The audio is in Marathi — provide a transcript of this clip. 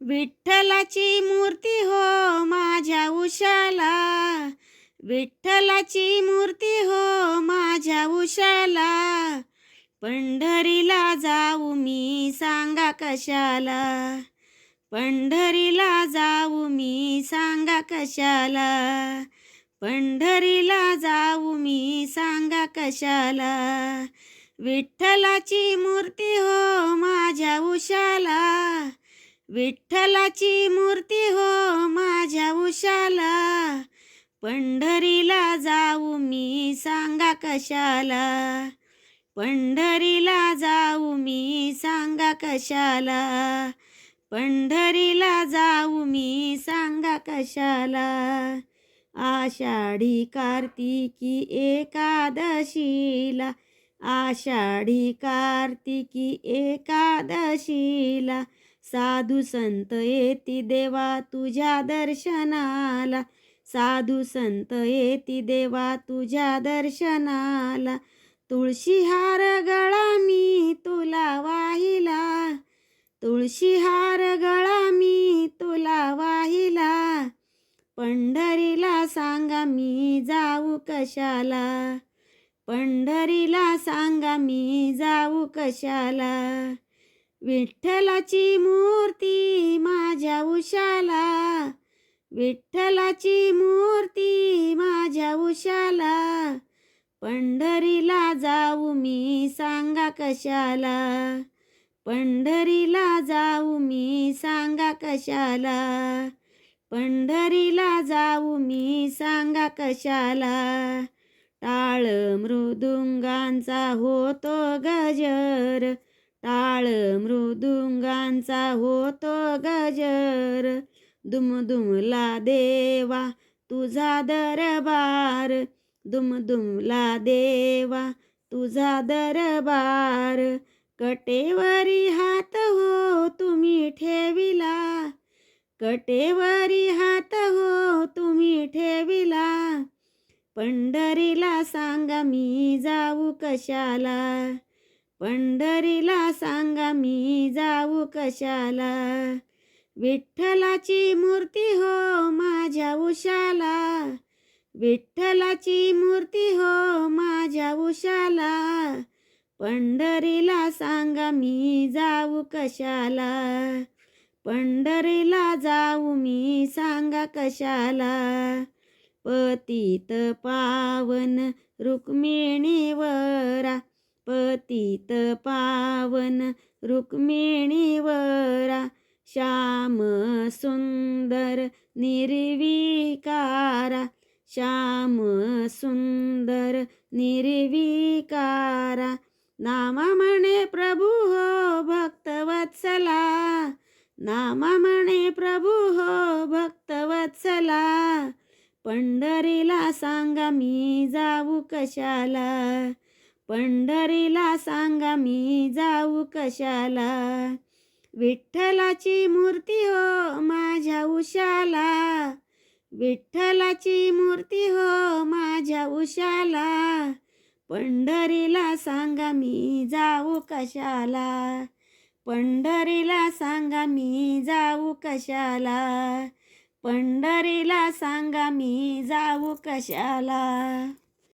विठ्ठलाची मूर्ती हो माझ्या उशाला. विठ्ठलाची मूर्ती हो माझ्या उशाला. पंढरीला जाऊ मी सांगा कशाला. पंढरीला जाऊ मी सांगा कशाला. पंढरीला जाऊ मी सांगा कशाला. विठ्ठलाची मूर्ती हो माझ्या उशाला. विठ्ठलाची मूर्ती हो माझ्या उशाला. पंढरीला जाऊ मी सांगा कशाला? पंढरीला जाऊ मी सांगा कशाला? पंढरीला जाऊ मी सांगा कशाला? आषाढी कार्तिकी एकादशीला. आषाढी कार्तिकी एकादशीला. साधू संत येती देवा तुझ्या दर्शनाला. साधू संत येती देवा तुझ्या दर्शनाला. तुळशी हार गळा मी तुला वाहिला. तुळशी हार गळा मी तुला वाहिला. पंढरीला सांगा मी जाऊ कशाला. पंढरीला सांगा मी जाऊ कशाला. विठ्ठलाची मूर्ती माझ्या उशाला. विठ्ठलाची मूर्ती माझ्या उशाला. पंढरीला जाऊ मी सांगा कशाला? पंढरीला जाऊ मी सांगा कशाला? पंढरीला जाऊ मी सांगा कशाला? टाळ मृदुंगांचा होतो गजर. टाळ मृदुंगांचा होतो गजर. दुमदुमला देवा तुझा दरबार. दुमदुमला देवा तुझा दरबार. कटेवरी हात हो तुम्ही ठेविला. कटेवरी हात हो तुम्ही ठेविला. पंढरीला सांगा मी जाऊ कशाला? पंढरीला सांगा मी जाऊ कशाला? विठ्ठलाची मूर्ती हो माझ्या उशाला. विठ्ठलाची मूर्ती हो माझ्या उशाला. पंढरीला सांगा मी जाऊ कशाला? पंढरीला जाऊ मी सांगा कशाला? पतित पावन रुक्मिणीवरा पतित पावन रुक्मिणीवरा श्याम सुंदर निर्विकारा श्याम सुंदर निर्विकारा नामा म्हणे प्रभू हो भक्तवत्सला नामा म्हणे प्रभू हो भक्तवत्सला पंढरीला सांगा मी जाऊ कशाला? पंढरीला सांगा मी जाऊ कशाला? विठ्ठलाची मूर्ती हो माझ्या उशाला. विठ्ठलाची मूर्ती हो माझ्या उशाला. पंढरीला सांगा मी जाऊ कशाला? पंढरीला सांगा मी जाऊ कशाला? पंढरीला सांगा मी जाऊ कशाला?